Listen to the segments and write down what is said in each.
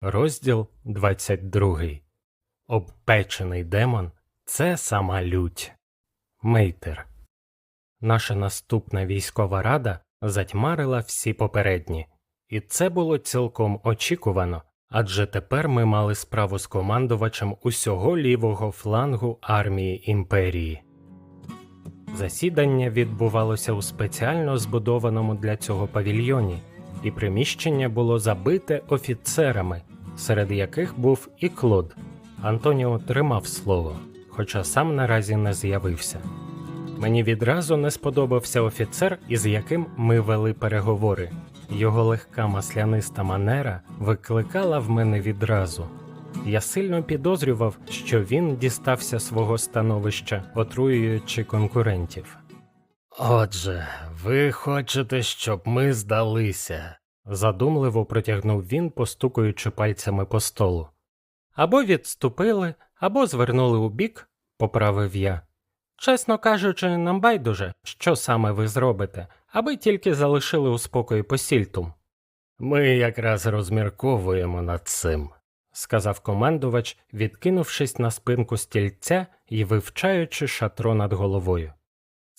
Розділ 22. Обпечений демон це сама лють. Мейтер. Наша наступна військова рада затьмарила всі попередні, і це було цілком очікувано, адже тепер ми мали справу з командувачем усього лівого флангу армії імперії. Засідання відбувалося у спеціально збудованому для цього павільйоні, і приміщення було забите офіцерами, серед яких був і Клод. Антоніо тримав слово, хоча сам наразі не з'явився. Мені відразу не сподобався офіцер, із яким ми вели переговори. Його легка масляниста манера викликала в мене відразу. Я сильно підозрював, що він дістався свого становища, отруюючи конкурентів. Отже, ви хочете, щоб ми здалися, задумливо протягнув він, постукуючи пальцями по столу. Або відступили, або звернули у бік, поправив я. Чесно кажучи, нам байдуже, що саме ви зробите, аби тільки залишили у спокої посільтум. Ми якраз розмірковуємо над цим, сказав командувач, відкинувшись на спинку стільця і вивчаючи шатро над головою.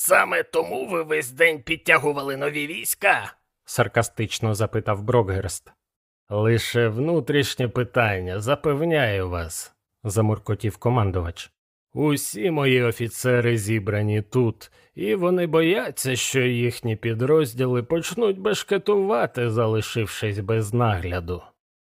Саме тому ви весь день підтягували нові війська. саркастично запитав Брокгерст. Лише внутрішнє питання, запевняю вас, замуркотів командувач. Усі мої офіцери зібрані тут, і вони бояться, що їхні підрозділи почнуть бешкетувати, залишившись без нагляду,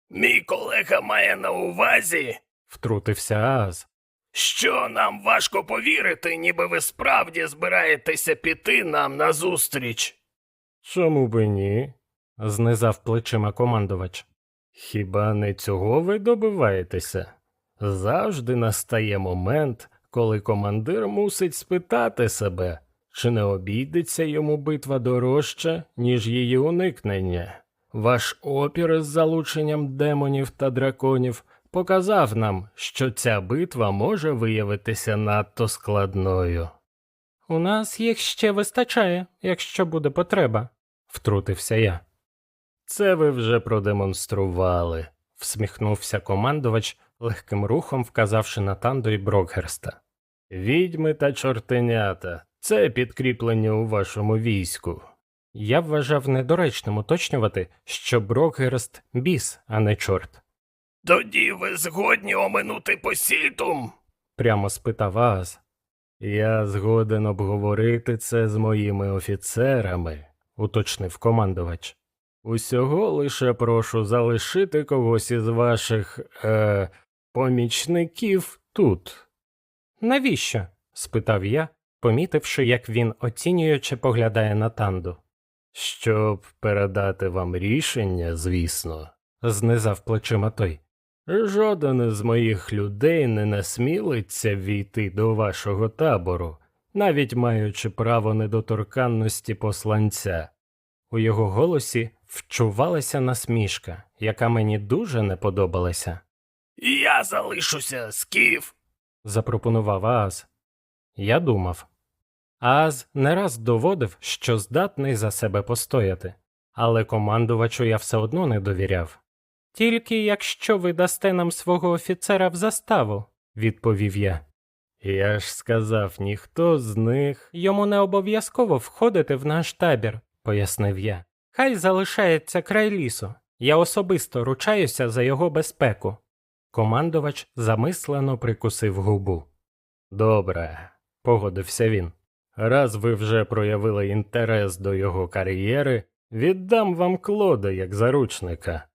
Мій колега має на увазі, втрутився Ааз. Що нам важко повірити, ніби ви справді збираєтеся піти нам назустріч. Чому би ні? знизав плечима командувач. Хіба не цього ви добиваєтеся? Завжди настає момент, коли командир мусить спитати себе, чи не обійдеться йому битва дорожче, ніж її уникнення. Ваш опір з залученням демонів та драконів показав нам, що ця битва може виявитися надто складною. У нас їх ще вистачає, якщо буде потреба, втрутився я. Це ви вже продемонстрували, всміхнувся командувач, легким рухом вказавши на Тандо і Брокгерста. Відьми та чортенята це підкріплення у вашому війську. Я вважав недоречним уточнювати, що Брокгерст біс, а не чорт, Тоді ви згодні оминути посільтум. прямо спитав Ааз. Я згоден обговорити це з моїми офіцерами, уточнив командувач. Усього лише прошу залишити когось із ваших е, помічників тут. Навіщо? спитав я, помітивши, як він оцінюючи поглядає на танду. Щоб передати вам рішення, звісно, знизав плечима той. Жоден із моїх людей не насмілиться війти до вашого табору, навіть маючи право недоторканності посланця. У його голосі вчувалася насмішка, яка мені дуже не подобалася, Я залишуся, скіф. запропонував Ааз. Я думав. Ааз не раз доводив, що здатний за себе постояти, але командувачу я все одно не довіряв. Тільки якщо ви дасте нам свого офіцера в заставу, відповів я. Я ж сказав, ніхто з них. Йому не обов'язково входити в наш табір, пояснив я. Хай залишається край лісу. Я особисто ручаюся за його безпеку. Командувач замислено прикусив губу. Добре, погодився він. Раз ви вже проявили інтерес до його кар'єри, віддам вам клода як заручника.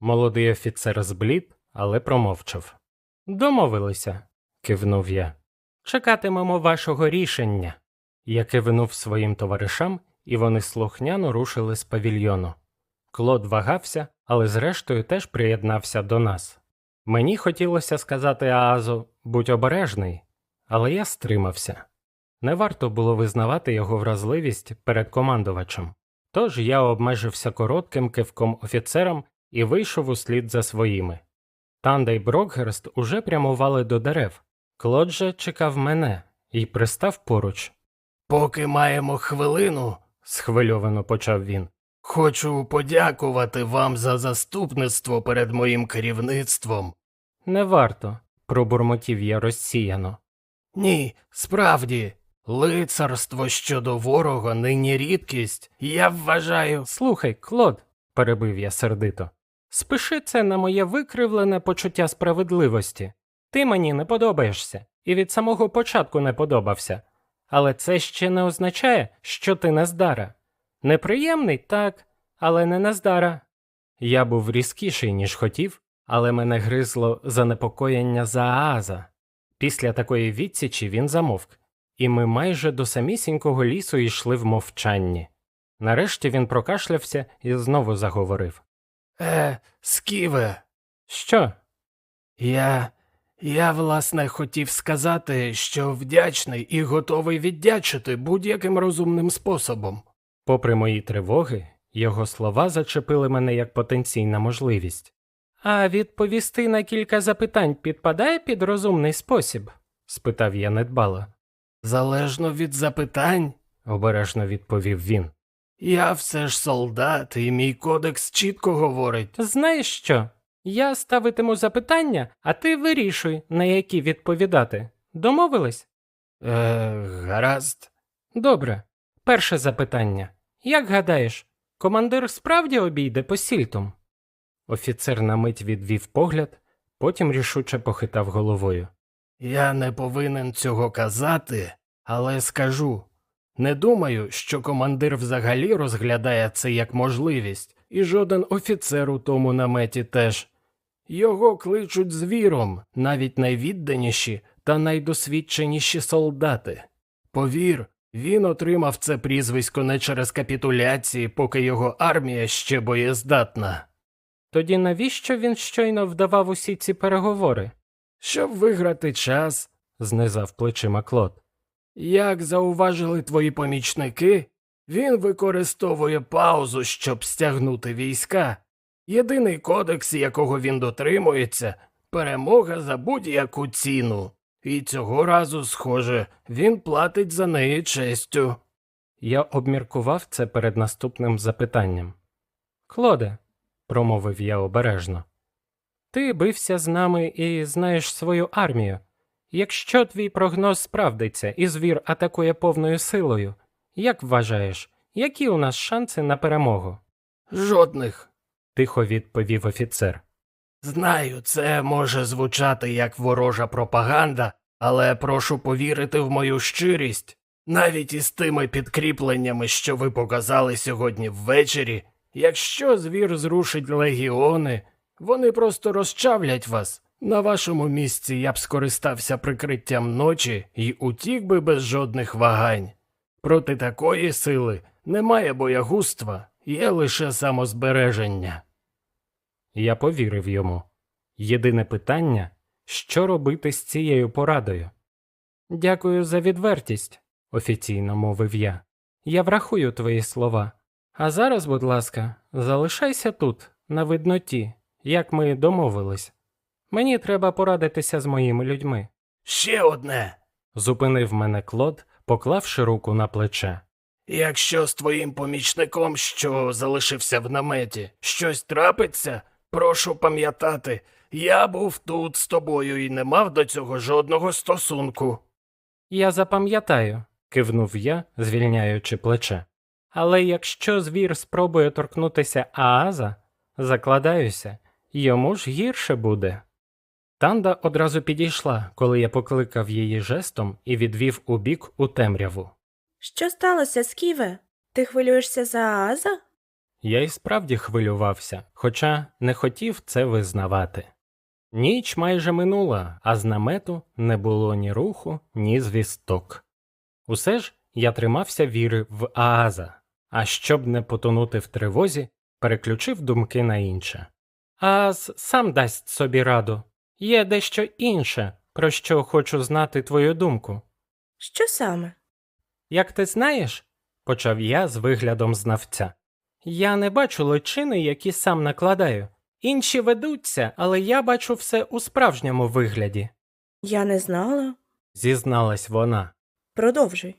Молодий офіцер зблід, але промовчав. Домовилися, кивнув я. Чекатимемо вашого рішення. Я кивнув своїм товаришам, і вони слухняно рушили з павільйону. Клод вагався, але зрештою теж приєднався до нас. Мені хотілося сказати Аазу будь обережний, але я стримався. Не варто було визнавати його вразливість перед командувачем. Тож я обмежився коротким кивком офіцерам і вийшов услід за своїми. Танда й Брокгерст уже прямували до дерев. Клод же чекав мене і пристав поруч. Поки маємо хвилину, схвильовано почав він. Хочу подякувати вам за заступництво перед моїм керівництвом. Не варто, пробурмотів я розсіяно. Ні, справді, лицарство щодо ворога нині рідкість, я вважаю. Слухай, Клод, перебив я сердито. Спиши це на моє викривлене почуття справедливості. Ти мені не подобаєшся, і від самого початку не подобався. Але це ще не означає, що ти нездара. Неприємний, так, але не нездара. Я був різкіший, ніж хотів, але мене гризло занепокоєння за Ааза. Після такої відсічі він замовк, і ми майже до самісінького лісу йшли в мовчанні. Нарешті він прокашлявся і знову заговорив. Е, сківе, Що? я. Я, власне, хотів сказати, що вдячний і готовий віддячити будь-яким розумним способом. Попри мої тривоги, його слова зачепили мене як потенційна можливість. А відповісти на кілька запитань підпадає під розумний спосіб? спитав я недбало. Залежно від запитань, обережно відповів він. Я все ж солдат, і мій кодекс чітко говорить. Знаєш що? Я ставитиму запитання, а ти вирішуй, на які відповідати. Домовились? Е, гаразд. Добре. Перше запитання. Як гадаєш, командир справді обійде по сільтум? Офіцер на мить відвів погляд, потім рішуче похитав головою. Я не повинен цього казати, але скажу. Не думаю, що командир взагалі розглядає це як можливість, і жоден офіцер у тому наметі теж. Його кличуть звіром, навіть найвідданіші та найдосвідченіші солдати. Повір, він отримав це прізвисько не через капітуляції, поки його армія ще боєздатна. Тоді навіщо він щойно вдавав усі ці переговори? Щоб виграти час, знизав плечима Клод. Як зауважили твої помічники, він використовує паузу, щоб стягнути війська. Єдиний кодекс, якого він дотримується, перемога за будь-яку ціну. І цього разу, схоже, він платить за неї честю. Я обміркував це перед наступним запитанням. Клоде, промовив я обережно, ти бився з нами і знаєш свою армію. Якщо твій прогноз справдиться і звір атакує повною силою, як вважаєш, які у нас шанси на перемогу? Жодних. тихо відповів офіцер. Знаю, це може звучати як ворожа пропаганда, але прошу повірити в мою щирість. Навіть із тими підкріпленнями, що ви показали сьогодні ввечері, якщо звір зрушить легіони, вони просто розчавлять вас. На вашому місці я б скористався прикриттям ночі і утік би без жодних вагань. Проти такої сили немає боягузтва, є лише самозбереження. Я повірив йому. Єдине питання що робити з цією порадою? Дякую за відвертість, офіційно мовив я. Я врахую твої слова. А зараз, будь ласка, залишайся тут, на видноті, як ми домовились. Мені треба порадитися з моїми людьми. Ще одне. Зупинив мене Клод, поклавши руку на плече. Якщо з твоїм помічником, що залишився в наметі, щось трапиться, прошу пам'ятати, я був тут з тобою і не мав до цього жодного стосунку. Я запам'ятаю, кивнув я, звільняючи плече. Але якщо звір спробує торкнутися Ааза, закладаюся, йому ж гірше буде. Танда одразу підійшла, коли я покликав її жестом і відвів у бік у темряву. Що сталося, Сківе? Ти хвилюєшся за Ааза? Я й справді хвилювався, хоча не хотів це визнавати. Ніч майже минула, а з намету не було ні руху, ні звісток. Усе ж я тримався віри в Ааза, а щоб не потонути в тривозі, переключив думки на інше. Ааз сам дасть собі раду. Є дещо інше, про що хочу знати твою думку. Що саме? Як ти знаєш, почав я з виглядом знавця. Я не бачу личини, які сам накладаю. Інші ведуться, але я бачу все у справжньому вигляді, Я не знала. зізналась вона. Продовжуй.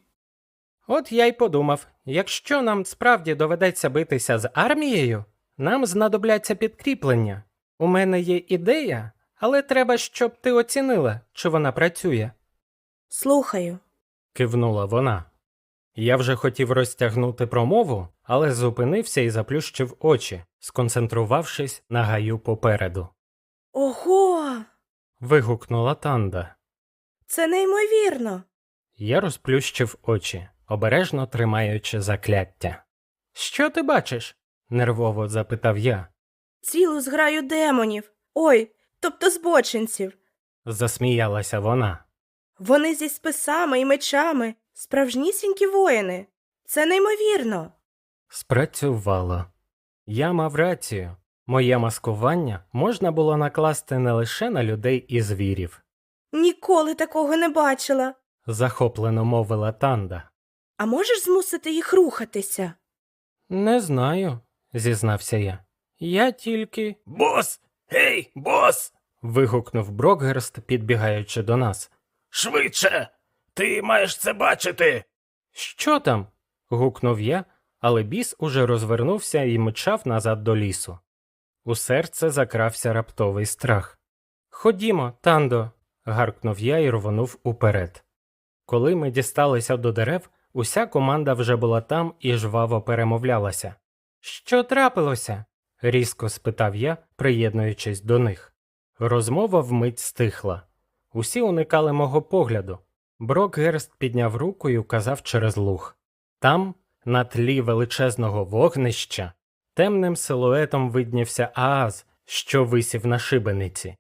От я й подумав, якщо нам справді доведеться битися з армією, нам знадобляться підкріплення. У мене є ідея, але треба, щоб ти оцінила, чи вона працює. Слухаю. кивнула вона. Я вже хотів розтягнути промову, але зупинився і заплющив очі, сконцентрувавшись на гаю попереду. Ого! Вигукнула Танда. Це неймовірно. Я розплющив очі, обережно тримаючи закляття. Що ти бачиш? нервово запитав я. Цілу зграю демонів. Ой, тобто збочинців. Засміялася вона. Вони зі списами і мечами, справжнісінькі воїни. Це неймовірно. Спрацювало. Я мав рацію. Моє маскування можна було накласти не лише на людей і звірів, Ніколи такого не бачила. захоплено мовила Танда. А можеш змусити їх рухатися? Не знаю, зізнався я. Я тільки. Бос! Гей, бос! вигукнув Брокгерст, підбігаючи до нас. Швидше! Ти маєш це бачити! Що там? гукнув я, але біс уже розвернувся і мчав назад до лісу. У серце закрався раптовий страх. Ходімо, Тандо. гаркнув я і рвонув уперед. Коли ми дісталися до дерев, уся команда вже була там і жваво перемовлялася. Що трапилося? Різко спитав я, приєднуючись до них. Розмова вмить стихла. Усі уникали мого погляду. Брокгерст підняв руку і указав через луг. Там, на тлі величезного вогнища, темним силуетом виднівся Ааз, що висів на шибениці.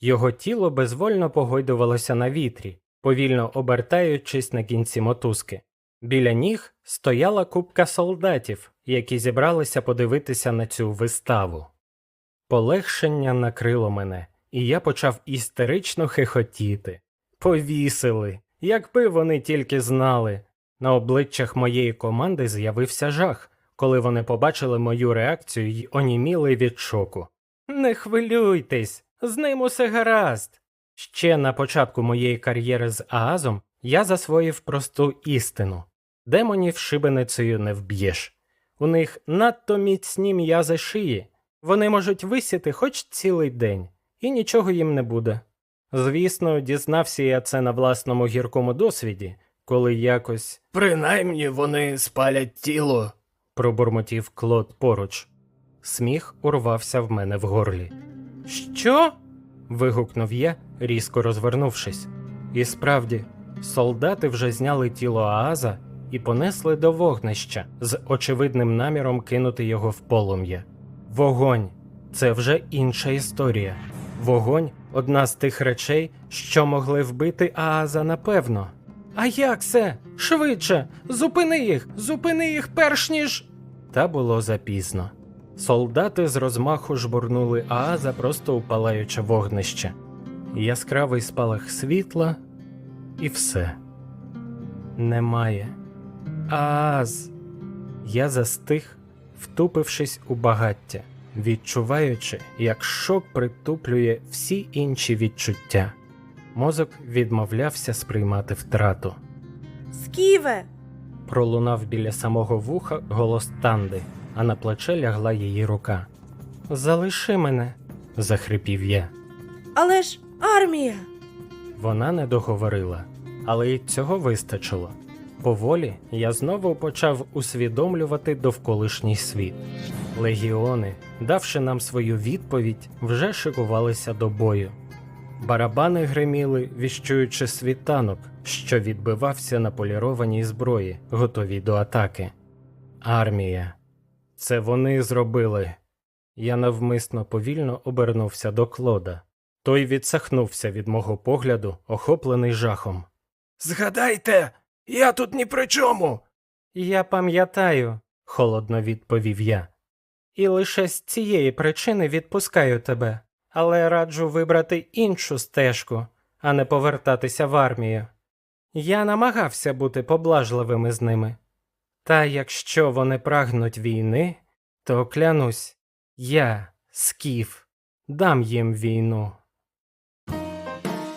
Його тіло безвольно погойдувалося на вітрі, повільно обертаючись на кінці мотузки. Біля ніг стояла купка солдатів, які зібралися подивитися на цю виставу. Полегшення накрило мене, і я почав істерично хихотіти. Повісили, якби вони тільки знали. На обличчях моєї команди з'явився жах, коли вони побачили мою реакцію й оніміли від шоку. Не хвилюйтесь, з ним усе гаразд. Ще на початку моєї кар'єри з Аазом я засвоїв просту істину демонів шибеницею не вб'єш. У них надто міцні м'язи шиї, вони можуть висіти хоч цілий день, і нічого їм не буде. Звісно, дізнався я це на власному гіркому досвіді, коли якось Принаймні вони спалять тіло. пробурмотів Клод поруч. Сміх урвався в мене в горлі. Що? вигукнув я, різко розвернувшись. І справді, солдати вже зняли тіло Ааза і понесли до вогнища з очевидним наміром кинути його в полум'я. Вогонь це вже інша історія. Вогонь одна з тих речей, що могли вбити Ааза напевно. А як це? Швидше! Зупини їх! Зупини їх перш ніж. Та було запізно. Солдати з розмаху жбурнули Ааза просто у палаюче вогнище. Яскравий спалах світла, і все. Немає. Ааз. Я застиг, втупившись у багаття, відчуваючи, як шок притуплює всі інші відчуття. Мозок відмовлявся сприймати втрату. Сківе! Пролунав біля самого вуха голос Танди, а на плече лягла її рука. Залиши мене, захрипів я. Але ж армія! Вона не договорила, але й цього вистачило. Поволі я знову почав усвідомлювати довколишній світ. Легіони, давши нам свою відповідь, вже шикувалися до бою. Барабани гриміли, віщуючи світанок, що відбивався на полірованій зброї, готовій до атаки. Армія. Це вони зробили. Я навмисно повільно обернувся до Клода. Той відсахнувся від мого погляду, охоплений жахом. Згадайте, я тут ні при чому. Я пам'ятаю, холодно відповів я. І лише з цієї причини відпускаю тебе, але раджу вибрати іншу стежку, а не повертатися в армію. Я намагався бути поблажливим із ними. Та якщо вони прагнуть війни, то клянусь, я, скіф, дам їм війну.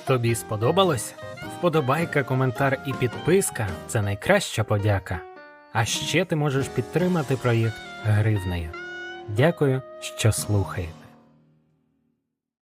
Тобі сподобалось? Вподобайка, коментар і підписка це найкраща подяка. А ще ти можеш підтримати проєкт гривнею. Дякую, що слухаєте.